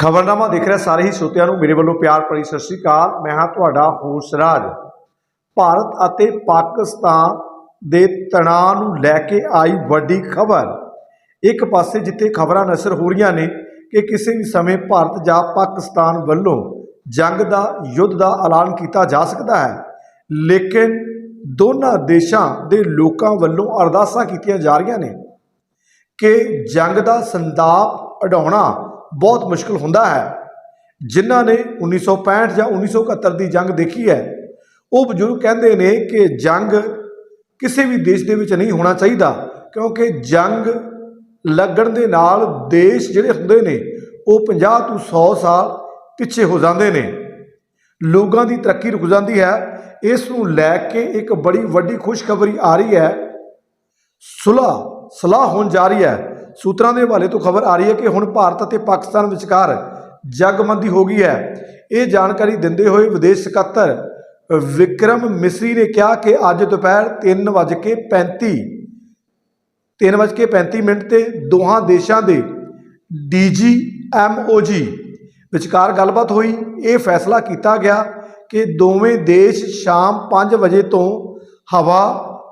ਖਬਰਨਾਮਾ ਦੇਖ ਰਿਹਾ ਸਾਰੇ ਹੀ ਸਰੋਤਿਆਂ ਨੂੰ। ਮੇਰੇ ਵੱਲੋਂ ਪਿਆਰ ਭਰੀ ਸਤਿ ਸ੍ਰੀ ਅਕਾਲ। ਮੈਂ ਹਾਂ ਤੁਹਾਡਾ ਹੋਸ ਰਾਜ। ਭਾਰਤ ਅਤੇ ਪਾਕਿਸਤਾਨ ਦੇ ਤਣਾਅ ਨੂੰ ਲੈ ਕੇ ਆਈ ਵੱਡੀ ਖਬਰ। ਇੱਕ ਪਾਸੇ ਜਿੱਥੇ ਖਬਰਾਂ ਨਸ਼ਰ ਹੋ ਰਹੀਆਂ ਨੇ ਕਿ ਕਿਸੇ ਵੀ ਸਮੇਂ ਭਾਰਤ ਜਾਂ ਪਾਕਿਸਤਾਨ ਵੱਲੋਂ ਜੰਗ ਦਾ, ਯੁੱਧ ਦਾ ਐਲਾਨ ਕੀਤਾ ਜਾ ਸਕਦਾ ਹੈ। ਲੇਕਿਨ ਦੋਨਾਂ ਦੇਸ਼ਾਂ ਦੇ ਲੋਕਾਂ ਵੱਲੋਂ ਅਰਦਾਸਾਂ ਕੀਤੀਆਂ ਜਾ ਰਹੀਆਂ ਨੇ ਕਿ ਜੰਗ ਦਾ ਸੰਤਾਪ ਉਡਾਉਣਾ ਬਹੁਤ ਮੁਸ਼ਕਲ ਹੁੰਦਾ ਹੈ। ਜਿਨ੍ਹਾਂ ਨੇ 1965 ਜਾਂ 1971 ਦੀ ਜੰਗ ਦੇਖੀ ਹੈ, ਉਹ ਬਜ਼ੁਰਗ ਕਹਿੰਦੇ ਨੇ ਕਿ ਜੰਗ ਕਿਸੇ ਵੀ ਦੇਸ਼ ਦੇ ਵਿੱਚ ਨਹੀਂ ਹੋਣਾ ਚਾਹੀਦਾ, ਕਿਉਂਕਿ ਜੰਗ ਲੱਗਣ ਦੇ ਨਾਲ ਦੇਸ਼ ਜਿਹੜੇ ਹੁੰਦੇ ਨੇ, ਉਹ 50 ਤੋਂ 100 ਸਾਲ ਪਿੱਛੇ ਹੋ ਜਾਂਦੇ ਨੇ। ਲੋਕਾਂ ਦੀ ਤਰੱਕੀ ਰੁਕ ਜਾਂਦੀ ਹੈ। ਇਸ ਨੂੰ ਲੈ ਕੇ ਇੱਕ ਬੜੀ ਵੱਡੀ ਖੁਸ਼ਖਬਰੀ ਆ ਰਹੀ ਹੈ। ਸੁਲ੍ਹਾ ਸਲਾਹ ਹੋਣ ਜਾ ਰਹੀ ਹੈ ਸੂਤਰਾਂ ਦੇ ਹਵਾਲੇ ਤੋਂ ਖਬਰ ਆ ਰਹੀ ਹੈ ਕਿ ਹੁਣ ਭਾਰਤ ਅਤੇ ਪਾਕਿਸਤਾਨ ਵਿਚਕਾਰ ਜਗਮੰਦੀ ਹੋ ਗਈ ਹੈ। ਇਹ ਜਾਣਕਾਰੀ ਦਿੰਦੇ ਹੋਏ ਵਿਦੇਸ਼ ਸਕੱਤਰ ਵਿਕਰਮ ਮਿਸਰੀ ਨੇ ਕਿਹਾ ਕਿ ਅੱਜ ਦੁਪਹਿਰ 3:35 3:35 ਮਿੰਟ ਤੇ ਦੋਹਾਂ ਦੇਸ਼ਾਂ ਦੇ ਡੀਜੀ ਐਮਓਜੀ ਵਿਚਕਾਰ ਗੱਲਬਾਤ ਹੋਈ। ਇਹ ਫੈਸਲਾ ਕੀਤਾ ਗਿਆ ਕਿ ਦੋਵੇਂ ਦੇਸ਼ ਸ਼ਾਮ 5 ਵਜੇ ਤੋਂ ਹਵਾ,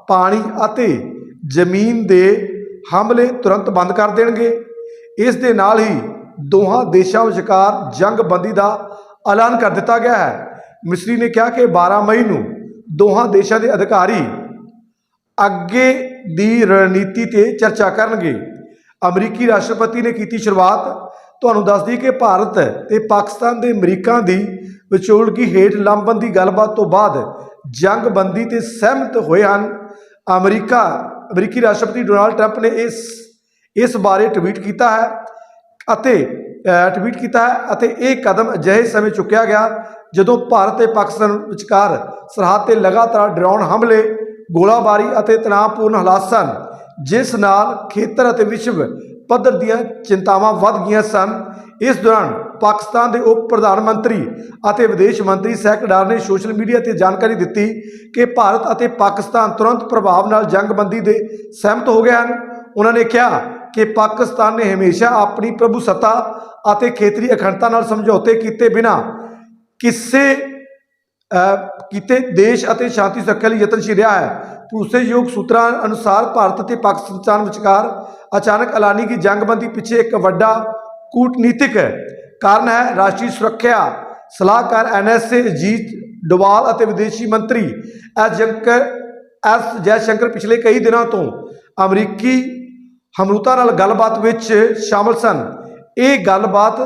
ਪਾਣੀ ਅਤੇ ਜ਼ਮੀਨ ਦੇ ਹਮਲੇ ਤੁਰੰਤ ਬੰਦ ਕਰ ਦੇਣਗੇ। ਇਸ ਦੇ ਨਾਲ ਹੀ ਦੋਹਾਂ ਦੇਸ਼ਾਂ ਵਿਚਕਾਰ ਜੰਗਬੰਦੀ ਦਾ ਐਲਾਨ ਕਰ ਦਿੱਤਾ ਗਿਆ ਹੈ। ਮਿਸਰੀ ਨੇ ਕਿਹਾ ਕਿ 12 ਮਈ ਨੂੰ ਦੋਹਾਂ ਦੇਸ਼ਾਂ ਦੇ ਅਧਿਕਾਰੀ ਅੱਗੇ ਦੀ ਰਣਨੀਤੀ ਤੇ ਚਰਚਾ ਕਰਨਗੇ। ਅਮਰੀਕੀ ਰਾਸ਼ਟਰਪਤੀ ਨੇ ਕੀਤੀ ਸ਼ੁਰੂਆਤ। ਤੁਹਾਨੂੰ ਦੱਸ ਦਈਏ ਕਿ ਭਾਰਤ ਤੇ ਪਾਕਿਸਤਾਨ ਦੇ ਅਮਰੀਕਾ ਦੀ ਵਿਚੋਲਗੀ ਹੇਠ ਲੰਬੰਦੀ ਗੱਲਬਾਤ ਤੋਂ ਬਾਅਦ ਜੰਗਬੰਦੀ ਤੇ ਸਹਿਮਤ ਹੋਏ ਹਨ। ਅਮਰੀਕਾ ਅਮਰੀਕੀ ਰਾਸ਼ਟਰਪਤੀ ਡੋਨਾਲਡ ਟਰੰਪ ਨੇ ਇਸ ਇਸ ਬਾਰੇ ਟਵੀਟ ਕੀਤਾ ਹੈ ਅਤੇ ਟਵੀਟ ਕੀਤਾ ਹੈ ਅਤੇ ਇਹ ਕਦਮ ਅਜਿਹੇ ਸਮੇਂ ਚੁੱਕਿਆ ਗਿਆ ਜਦੋਂ ਭਾਰਤ ਤੇ ਪਾਕਿਸਤਾਨ ਵਿਚਕਾਰ ਸਰਹੱਦ ਤੇ ਲਗਾਤਾਰ ਡਰਾਉਣ ਹਮਲੇ, ਗੋਲਾਬਾਰੀ ਅਤੇ ਤਣਾਅਪੂਰਨ ਹਾਲਾਤ ਸਨ, ਜਿਸ ਨਾਲ ਖੇਤਰ ਅਤੇ ਵਿਸ਼ਵ ਪੱਧਰ ਦੀਆਂ ਚਿੰਤਾਵਾਂ ਵੱਧ ਗਈਆਂ ਸਨ। ਇਸ ਦੌਰਾਨ ਪਾਕਿਸਤਾਨ ਦੇ ਉਪ ਪ੍ਰਧਾਨ ਮੰਤਰੀ ਅਤੇ ਵਿਦੇਸ਼ ਮੰਤਰੀ ਸੈਕਟਰ ਨੇ ਸੋਸ਼ਲ ਮੀਡੀਆ ਤੇ ਜਾਣਕਾਰੀ ਦਿੱਤੀ ਕਿ ਭਾਰਤ ਅਤੇ ਪਾਕਿਸਤਾਨ ਤੁਰੰਤ ਪ੍ਰਭਾਵ ਨਾਲ ਜੰਗਬੰਦੀ ਦੇ ਸਹਿਮਤ ਹੋ ਗਏ ਹਨ। ਉਹਨਾਂ ਨੇ ਕਿਹਾ ਕਿ ਪਾਕਿਸਤਾਨ ਨੇ ਹਮੇਸ਼ਾ ਆਪਣੀ ਪ੍ਰਭੂਸੱਤਾ ਅਤੇ ਖੇਤਰੀ ਅਖੰਡਤਾ ਨਾਲ ਸਮਝੌਤੇ ਕੀਤੇ ਬਿਨਾ ਕਿਸੇ ਕੀਤੇ ਦੇਸ਼ ਅਤੇ ਸ਼ਾਂਤੀ ਸੁਰੱਖਿਆ ਲਈ ਯਤਨਸ਼ੀਲ ਰਿਹਾ ਹੈ। ਭਰੋਸੇਯੋਗ ਸੂਤਰਾਂ ਅਨੁਸਾਰ ਭਾਰਤ ਅਤੇ ਪਾਕਿਸਤਾਨ ਵਿਚਕਾਰ ਅਚਾਨਕ ਐਲਾਨੀ ਗਈ ਜੰਗਬੰਦੀ ਪਿੱਛੇ ਇੱਕ ਵੱਡਾ ਕੂਟਨੀਤਿਕ ਕਾਰਨ ਹੈ ਰਾਸ਼ਟਰੀ ਸੁਰੱਖਿਆ। ਸਲਾਹਕਾਰ ਐਨਐਸਏ ਅਜੀਤ ਡੋਵਾਲ ਅਤੇ ਵਿਦੇਸ਼ੀ ਮੰਤਰੀ ਐਸ ਜੰਕਰ ਐਸ ਜੈਸ਼ੰਕਰ ਪਿਛਲੇ ਕਈ ਦਿਨਾਂ ਤੋਂ ਅਮਰੀਕੀ ਹਮਰੂਤਾ ਨਾਲ ਗੱਲਬਾਤ ਵਿੱਚ ਸ਼ਾਮਲ ਸਨ। ਇਹ ਗੱਲਬਾਤ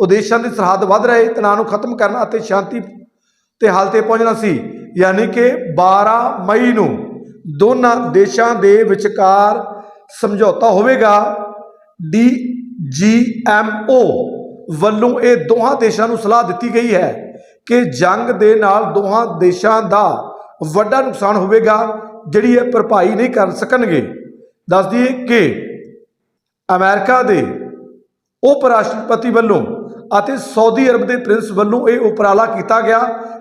ਉਦੇਸ਼ਾਂ ਦੀ ਸਰਹੱਦ ਵੱਧ ਰਹੇ ਤਣਾਅ ਨੂੰ ਖਤਮ ਕਰਨ ਅਤੇ ਸ਼ਾਂਤੀ ਤੇ ਹੱਲ ਤੇ ਪਹੁੰਚਣਾ ਸੀ। ਯਾਨੀ ਕਿ 12 ਮਈ ਨੂੰ ਦੋਨਾਂ ਦੇਸ਼ਾਂ ਦੇ ਵਿਚਕਾਰ ਸਮਝੌਤਾ ਹੋਵੇਗਾ। ਡੀ ਜੀ ਐੱਮ ਓ ਵੱਲੋਂ ਇਹ ਦੋਹਾਂ ਦੇਸ਼ਾਂ ਨੂੰ ਸਲਾਹ ਦਿੱਤੀ ਗਈ ਹੈ ਕਿ ਜੰਗ ਦੇ ਨਾਲ ਦੋਹਾਂ ਦੇਸ਼ਾਂ ਦਾ ਵੱਡਾ ਨੁਕਸਾਨ ਹੋਵੇਗਾ, ਜਿਹੜੀ ਇਹ ਭਰਪਾਈ ਨਹੀਂ ਕਰ ਸਕਣਗੇ। ਦੱਸ ਦਈਏ ਕਿ ਅਮਰੀਕਾ ਦੇ ਉਪ ਰਾਸ਼ਟਰਪਤੀ ਵੱਲੋਂ ਅਤੇ ਸਾਊਦੀ ਅਰਬ ਦੇ ਪ੍ਰਿੰਸ ਵੱਲੋਂ ਇਹ ਉਪਰਾਲਾ ਕੀਤਾ ਗਿਆ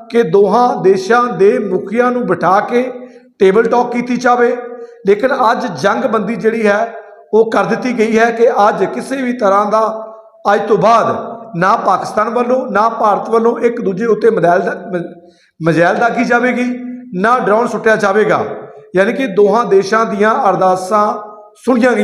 ਕਿ ਦੋਹਾਂ ਦੇਸ਼ਾਂ ਦੇ ਮੁਖੀਆਂ ਨੂੰ ਬਿਠਾ ਕੇ ਟੇਬਲ ਟਾਕ ਕੀਤੀ ਜਾਵੇ। ਲੇਕਿਨ ਅੱਜ ਜੰਗਬੰਦੀ ਜਿਹੜੀ ਹੈ, ਉਹ ਕਰ ਦਿੱਤੀ ਗਈ ਹੈ ਕਿ ਅੱਜ ਕਿਸੇ ਵੀ ਤਰ੍ਹਾਂ ਦਾ ਅੱਜ ਤੋਂ ਬਾਅਦ ਨਾ ਪਾਕਿਸਤਾਨ ਵੱਲੋਂ, ਨਾ ਭਾਰਤ ਵੱਲੋਂ ਇੱਕ ਦੂਜੇ ਉੱਤੇ ਮਜ਼ਾਇਲ ਦਾ, ਮ- ਮਜ਼ਾਇਲ ਦਾਗੀ ਜਾਵੇਗੀ, ਨਾ ਡਰਾਉਣ ਸੁੱਟਿਆ ਜਾਵੇਗਾ। ਯਾਨੀ ਕਿ ਦੋਹਾਂ ਦੇਸ਼ਾਂ ਦੀਆਂ ਅਰਦਾਸਾਂ ਸੁਣੀਆਂ ਗਈਆਂ।